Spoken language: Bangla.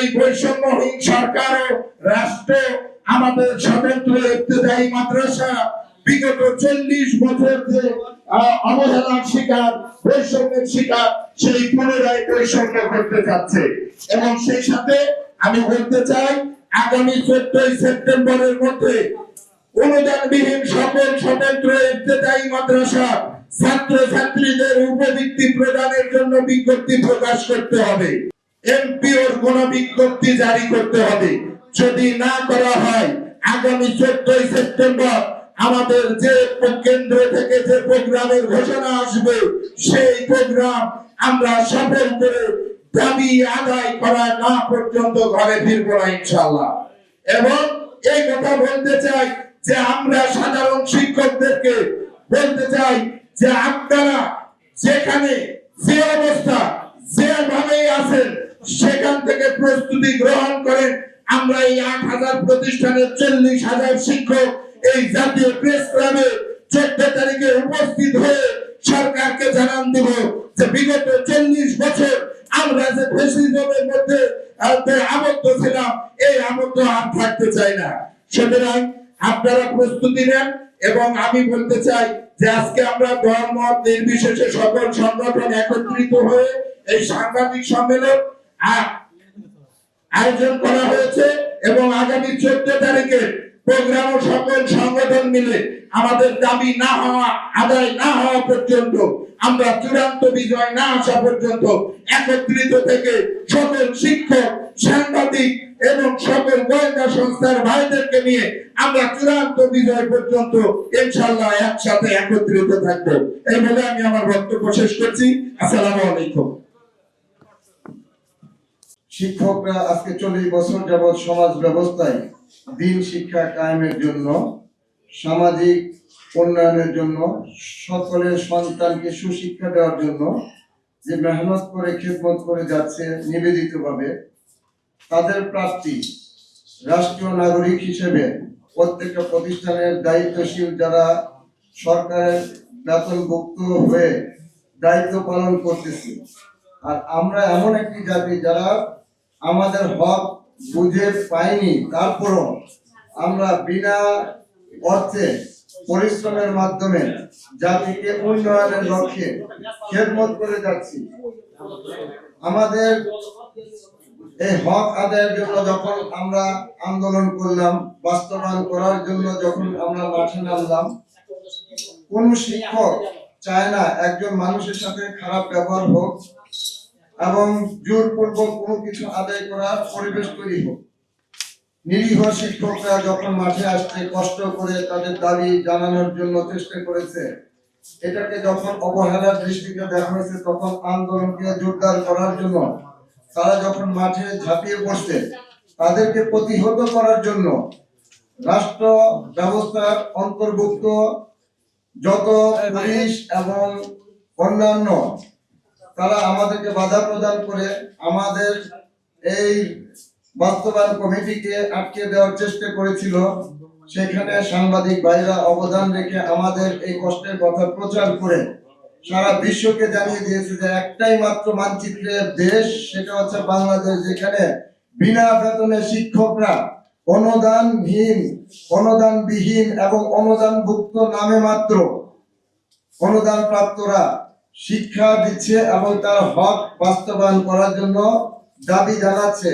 এই বৈষম্যহীন সরকার রাষ্ট্র আমাদের স্বতন্ত্র ইবতেদায়ী মাদ্রাসা বিগত চল্লিশ বছর যে অবহেলার শিকার, বৈষম্যের শিকার, সেই পুনরায় বৈষম্য করতে যাচ্ছে এবং সেই সাথে আমি বলতে চাই, আগামী চোদ্দই সেপ্টেম্বরের মধ্যে অনুদানবিহীন সকল স্বতন্ত্র ইবতেদায়ী মাদ্রাসা ছাত্র ছাত্রীদের উপবৃত্তি প্রদানের জন্য বিজ্ঞপ্তি প্রকাশ করতে হবে। এমপিওর কোন বিজ্ঞপ্তি জারি করতে হবে। যদি না করা হয়, আগামী চোদ্দই সেপ্টেম্বর আমাদের যে কেন্দ্র থেকে যে প্রোগ্রামের ঘোষণা আসবে, সেই প্রোগ্রাম আমরা সফল করে দাবি আদায় করা না পর্যন্ত ঘরে ফিরবো না ইনশাল্লাহ এবং এই কথা বলতে চাই যে আমরা সাধারণ শিক্ষকদেরকে বলতে চাই যে আপনারা যেখানে যে অবস্থা যেভাবে আছেন সেখান থেকে প্রস্তুতি গ্রহণ করেন। আমরা এই আট হাজার প্রতিষ্ঠানের চল্লিশ হাজার শিক্ষক এই জাতীয় প্রেস ক্লাবে চোদ্দ তারিখে উপস্থিত হয়ে সরকারকে জানান দিব যে বিগত চল্লিশ বছর আমরা যে ফেসিজমের মধ্যে আবদ্ধ ছিলাম, এই আবদ্ধ আর থাকতে চাই না। সুতরাং আপনারা প্রস্তুতি নেন এবং আমি বলতে চাই যে আজকে আমরা ধর্ম, নির্বিশেষে সকল সংগঠন একত্রিত হয়ে এই সাংবাদিক সম্মেলন আয়োজন করা হয়েছে এবং আগামী চোদ্দ তারিখে প্রোগ্রাম ও সকল সংগঠন মিলে আমাদের দাবি না হওয়া, আদায় না হওয়া পর্যন্ত আমরা চূড়ান্ত বিজয় না আসা পর্যন্ত একত্রিত থেকে সকল শিক্ষক, সাংবাদিক এবং সকল গোয়েন্দা সংস্থার ভাইদেরকে নিয়ে আমরা চূড়ান্ত বিজয় পর্যন্ত ইনশাল্লাহ একসাথে একত্রিত থাকব। এই বলে আমি আমার বক্তব্য শেষ করছি। আসসালামু আলাইকুম। শিক্ষকরা আজকে চল্লিশ বছর যাবৎ সমাজ ব্যবস্থায় দিন শিক্ষা কায়েমের জন্য, সামাজিক উন্নয়নের জন্য, সকলের সন্তানকে সুশিক্ষা দেওয়ার জন্য যে মেহনত করে, খেদমত করে যাচ্ছে নিবেদিতভাবে, তাদের প্রাপ্তি রাষ্ট্রীয় নাগরিক হিসেবে প্রত্যেকটা প্রতিষ্ঠানের দায়িত্বশীল যারা সরকারের বেতনভুক্ত হয়ে দায়িত্ব পালন করতেছে। আর আমরা এমন একটি জাতি যারা আমাদের হক বুঝে পাইনি, তারপরও আমরা বিনা অর্থে পরিশ্রমের মাধ্যমে জাতিকে উন্নয়নের লক্ষ্যে খেদমত করে যাচ্ছি। আমাদের এই হক আদায়ের জন্য যখন আমরা আন্দোলন করলাম, বাস্তবায়ন করার জন্য যখন আমরা মাঠে নামলাম, কোন শিক্ষক চায় না একজন মানুষের সাথে খারাপ ব্যবহার হোক এবং জোরপূর্বক কোনো কিছু আদায় করার পরিবেশ তৈরি হোক। নিরীহ শিক্ষকরা যখন মাঠে আসছে কষ্ট করে তাদের দাবি জানানোর জন্য চেষ্টা করেছে এটাকে যখন অবহেলার দৃষ্টিতে দেখা হয়েছে তখন আন্দোলনকে জোরদার করার জন্য তারা যখন মাঠে ঝাঁপিয়ে পড়ছে তাদেরকে প্রতিহত করার জন্য রাষ্ট্র ব্যবস্থার অন্তর্ভুক্ত যত পুলিশ এবং অন্যান্য তারা আমাদেরকে বাধা প্রদান করে আমাদের এই বাস্তবায়ন কমিটিকে আটকে দেওয়ার চেষ্টা করেছিল। সেখানে সাংবাদিক ভাইরা অবদান রেখে আমাদের এই কষ্টের কথা প্রচার করে সারা বিশ্বকে জানিয়ে দিয়েছে যে একটাই মাত্র মানচিত্রের দেশ, সেটা হচ্ছে বাংলাদেশ, যেখানে বিনা বেতনে শিক্ষকরা অনুদানহীন, অনুদানবিহীন এবং অনুদানভুক্ত নামে মাত্র অনুদান প্রাপ্তরা শিক্ষা দিচ্ছে এবং তার হক বাস্তবায়ন করার জন্য দাবি জানাচ্ছে।